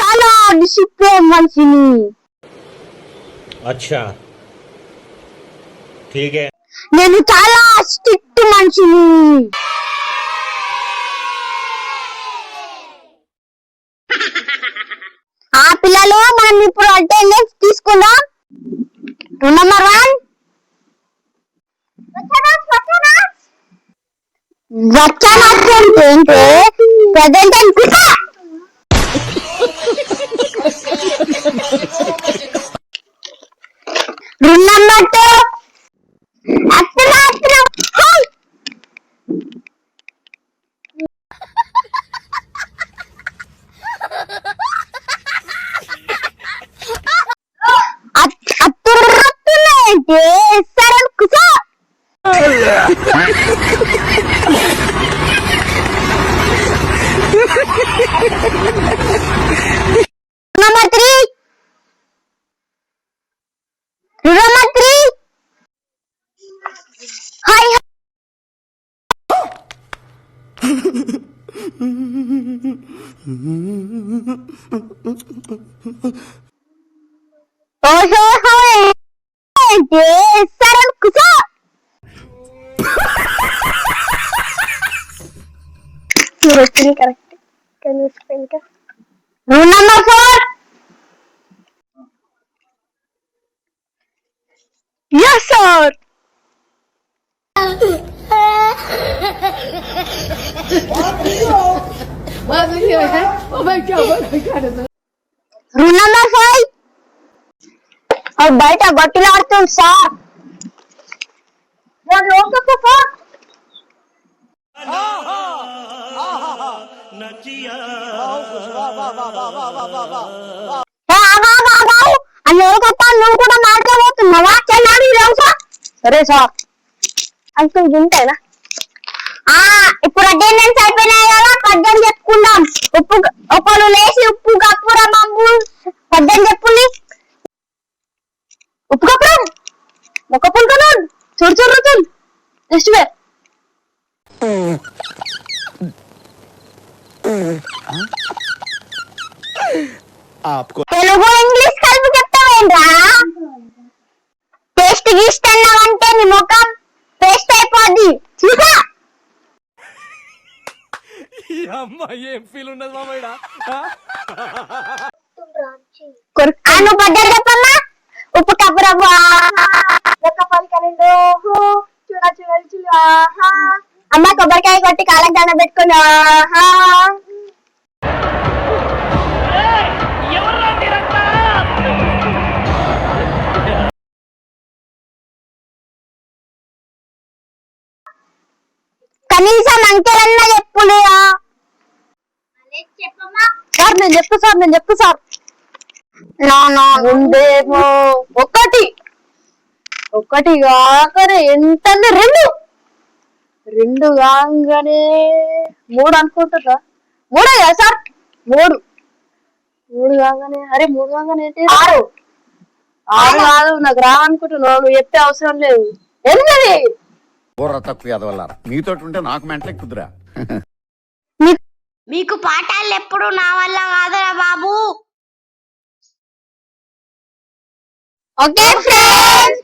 చాలా డిసిప్లిన్ మనిషిని. అచ్చా. ఠీకే నేను చాలా స్ట్రిక్ట్ మనిషిని. ఆ పిల్లలు మనం ఇప్పుడు అంటే నెక్స్ట్ వచ్చాను అంటే ప్రజెంట్ అని number two Number three. Number three. Hi. Also, hi. Yes, Saran Kusa. You're a का न्यूज़पेपर का room number four yes sir room number five और बैठा बटला तुम साथ వాడు నువ్వు కూడా మాట్లాడబోతున్నావా? రావుసా సరే. సార్ అంకుల్ ఆ ఇప్పుడు అటెండెన్స్ అయిపోయినాయి కదా పద్యం చెప్పుకుందాం. ఉప్పు ఒకరు లేచి ఉప్పు కప్పుర మమ్ము పద్యం చెప్పుంది ఉప్పు కప్పురం. ఒక పుల్కను చూడు చూడు చూడు. Next way. APCO. Telugu English కలిపి చెప్తావేంట్రా? పేస్ట్ గీస్ట్ అన్నావంటే నీ ముఖం పేస్ట్ అయిపోద్ది. చూసా అమ్మ ఏం ఫీల్ ఉన్నది మామయ్య అను పడ్డారు చెప్పమ్మా. ఉప్పు కప్పు ఒక పది చూడ చూడ చూడ. అమ్మ కొబ్బరికాయ కొట్టి కాలం దాన పెట్టుకున్నా కనీసం అంకెలన్నా చెప్పులేదా సార్ నేను చెప్తా సార్ నేను చెప్తా సార్. నా నా ఉందేమో ఒకటి. ఒకటి కాకనే ఎంత రెండు. రెండు కాగానే మూడు అనుకుంటుందా మూడే కదా సార్? మూడు. మూడు కాగానే అరే మూడు కాగానే ఆరు. ఆరు కాదు నాకు రావనుకుంటున్నావు నువ్వు చెప్పే అవసరం లేదు. ఎనిమిది. బుర్ర తక్కువ ఎదవల్లారా మీతో ఉంటే నాకు మెంటలే కుదురా. మీకు పాఠాలు ఎప్పుడు నా వల్ల కాదురా బాబు. Okay friends